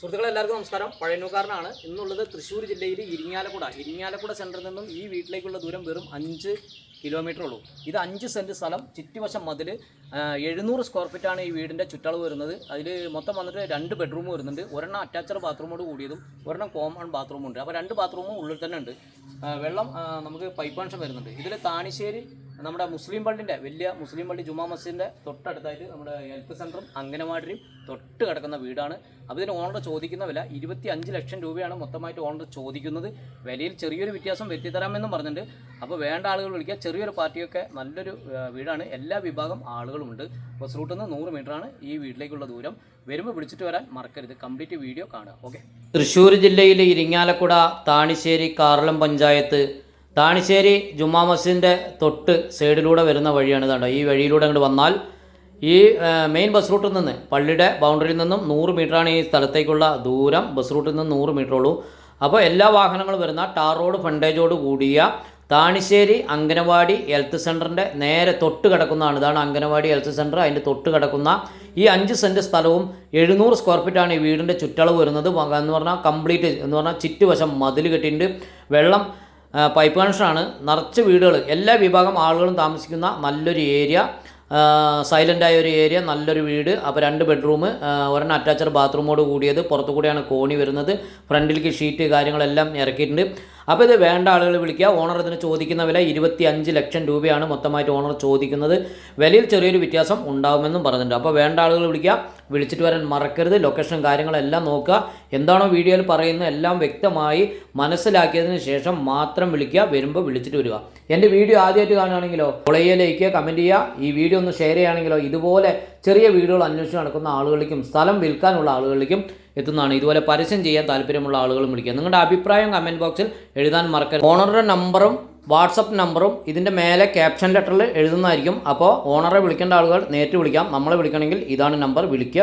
സുഹൃത്തുക്കളെ എല്ലാവർക്കും നമസ്കാരം. പഴയനൂക്കാരനാണ് ഇന്നുള്ളത് തൃശ്ശൂർ ജില്ലയിൽ ഇരിങ്ങാലക്കുട. ഇരിങ്ങാലക്കുട സെന്ററിൽ നിന്നും ഈ വീട്ടിലേക്കുള്ള ദൂരം വെറും അഞ്ച് കിലോമീറ്റർ ഉള്ളൂ. ഇത് അഞ്ച് സെന്റ് സ്ഥലം. ചുറ്റുവശം മതിൽ എഴുന്നൂറ് സ്ക്വയർ ഫീറ്റാണ് ഈ വീടിന്റെ ചുറ്റളവ് വരുന്നത്. അതിൽ മൊത്തം വന്നിട്ട് രണ്ട് ബെഡ്റൂം വരുന്നുണ്ട്. ഒരെണ്ണം അറ്റാച്ചഡ് ബാത്റൂമോട് കൂടിയതും ഒരെണ്ണം കോമൺ ബാത്റൂമും ഉണ്ട്. അപ്പോൾ രണ്ട് ബാത്റൂമും ഉള്ളിൽ തന്നെ ഉണ്ട്. വെള്ളം നമുക്ക് പൈപ്പ് കണക്ഷൻ വരുന്നുണ്ട്. ഇതിൽ താണിശ്ശേരി നമ്മുടെ മുസ്ലിം പള്ളിന്റെ വലിയ മുസ്ലിം പള്ളി ജുമാ മസ്ജിദിന്റെ തൊട്ടടുത്തായിട്ട് നമ്മുടെ ഹെൽത്ത് സെന്ററും അംഗനവാടിയും തൊട്ട് കിടക്കുന്ന വീടാണ്. അപ്പോൾ ഇതിന് ഓണർ ചോദിക്കുന്ന വില ഇരുപത്തി അഞ്ച് ലക്ഷം രൂപയാണ് മൊത്തമായിട്ട് ഓണർ ചോദിക്കുന്നത്. വിലയിൽ ചെറിയൊരു വ്യത്യാസം വരുത്തി തരാമെന്നും പറഞ്ഞിട്ടുണ്ട്. അപ്പോൾ വേണ്ട ആളുകൾ വിളിക്കുക. ചെറിയൊരു പാർട്ടിയൊക്കെ നല്ലൊരു വീടാണ്. എല്ലാ വിഭാഗം ആളുകളുമുണ്ട്. ബസ് റൂട്ടിൽ നിന്ന് നൂറ് മീറ്ററാണ് ഈ വീട്ടിലേക്കുള്ള ദൂരം. വരുമ്പോൾ വിളിച്ചിട്ട് വരാൻ മറക്കരുത്. കംപ്ലീറ്റ് വീഡിയോ കാണുക. ഓക്കെ? തൃശ്ശൂർ ജില്ലയിലെ ഇരിങ്ങാലക്കുട താണിശ്ശേരി കാർളം പഞ്ചായത്ത് താണിശ്ശേരി ജുമാ മസ്ജിദിന്റെ തൊട്ട് സൈഡിലൂടെ വരുന്ന വഴിയാണ് ഇതാണ്ടോ. ഈ വഴിയിലൂടെ അങ്ങോട്ട് വന്നാൽ ഈ മെയിൻ ബസ് റൂട്ടിൽ നിന്ന് പള്ളിയുടെ ബൗണ്ടറിയിൽ നിന്നും നൂറ് മീറ്ററാണ് ഈ സ്ഥലത്തേക്കുള്ള ദൂരം. ബസ് റൂട്ടിൽ നിന്ന് നൂറ് മീറ്റർ ഉള്ളൂ. അപ്പോൾ എല്ലാ വാഹനങ്ങളും വരുന്ന ടാർ റോഡ് ഫണ്ടേജോട് കൂടിയ താണിശ്ശേരി അംഗനവാടി ഹെൽത്ത് സെന്ററിന്റെ നേരെ തൊട്ട് കിടക്കുന്നതാണ്. ഇതാണ് അംഗനവാടി ഹെൽത്ത് സെന്റർ അതിന്റെ തൊട്ട് കിടക്കുന്ന ഈ അഞ്ച് സെന്റ് സ്ഥലവും എഴുന്നൂറ് സ്ക്വയർ ഫീറ്റാണ് ഈ വീടിന്റെ ചുറ്റളവ് വരുന്നത്. എന്ന് പറഞ്ഞാൽ കംപ്ലീറ്റ് എന്ന് പറഞ്ഞാൽ ചുറ്റുവശം മതിൽ കെട്ടിയിട്ടുണ്ട്. വെള്ളം പൈപ്പ് കണക്ഷനാണ് നിറച്ച് വീടുകൾ. എല്ലാ വിഭാഗം ആളുകളും താമസിക്കുന്ന നല്ലൊരു ഏരിയ. സൈലന്റായ ഒരു ഏരിയ നല്ലൊരു വീട്. അപ്പോൾ രണ്ട് ബെഡ്റൂം ഒരെണ്ണം അറ്റാച്ചഡ് ബാത്റൂമോട് കൂടിയത്. പുറത്തു കൂടിയാണ് കോണി വരുന്നത്. ഫ്രണ്ടിലേക്ക് ഷീറ്റ് കാര്യങ്ങളെല്ലാം ഇറക്കിയിട്ടുണ്ട്. അപ്പോൾ ഇത് വേണ്ട ആളുകൾ വിളിക്കുക. ഓണർ ഇതിന് ചോദിക്കുന്ന വില ഇരുപത്തി അഞ്ച് ലക്ഷം രൂപയാണ് മൊത്തമായിട്ട് ഓണർ ചോദിക്കുന്നത്. വിലയിൽ ചെറിയൊരു വ്യത്യാസം ഉണ്ടാകുമെന്നും പറഞ്ഞിട്ടുണ്ട്. അപ്പോൾ വേണ്ട ആളുകൾ വിളിക്കുക. വിളിച്ചിട്ട് വരാൻ മറക്കരുത്. ലൊക്കേഷൻ കാര്യങ്ങളെല്ലാം നോക്കുക. എന്താണോ വീഡിയോയിൽ പറയുന്നത് എല്ലാം വ്യക്തമായി മനസ്സിലാക്കിയതിന് ശേഷം മാത്രം വിളിക്കുക. വരുമ്പോൾ വിളിച്ചിട്ട് വരിക. എന്റെ വീഡിയോ ആദ്യമായിട്ട് കാണുകയാണെങ്കിലോ കൊളയിലേക്ക് കമന്റ് ചെയ്യുക. ഈ വീഡിയോ ഒന്ന് ഷെയർ ചെയ്യുകയാണെങ്കിലോ ഇതുപോലെ ചെറിയ വീഡിയോകൾ അന്വേഷിച്ച് നടക്കുന്ന ആളുകളിലേക്കും സ്ഥലം വിൽക്കാനുള്ള ആളുകളിലേക്കും എത്തുന്നതാണ്. ഇതുപോലെ പരസ്യം ചെയ്യാൻ താല്പര്യമുള്ള ആളുകളും വിളിക്കുക. നിങ്ങളുടെ അഭിപ്രായം കമന്റ് ബോക്സിൽ എഴുതാൻ മറക്കരുത്. ഓണറുടെ നമ്പറും വാട്സപ്പ് നമ്പറും ഇതിന്റെ മേലെ ക്യാപ്ഷൻ ലെറ്ററിൽ എഴുതുന്നതായിരിക്കും. അപ്പോൾ ഓണറെ വിളിക്കേണ്ട ആളുകൾ നേരിട്ട് വിളിക്കാം. നമ്മളെ വിളിക്കണമെങ്കിൽ ഇതാണ് നമ്പർ വിളിക്കുക.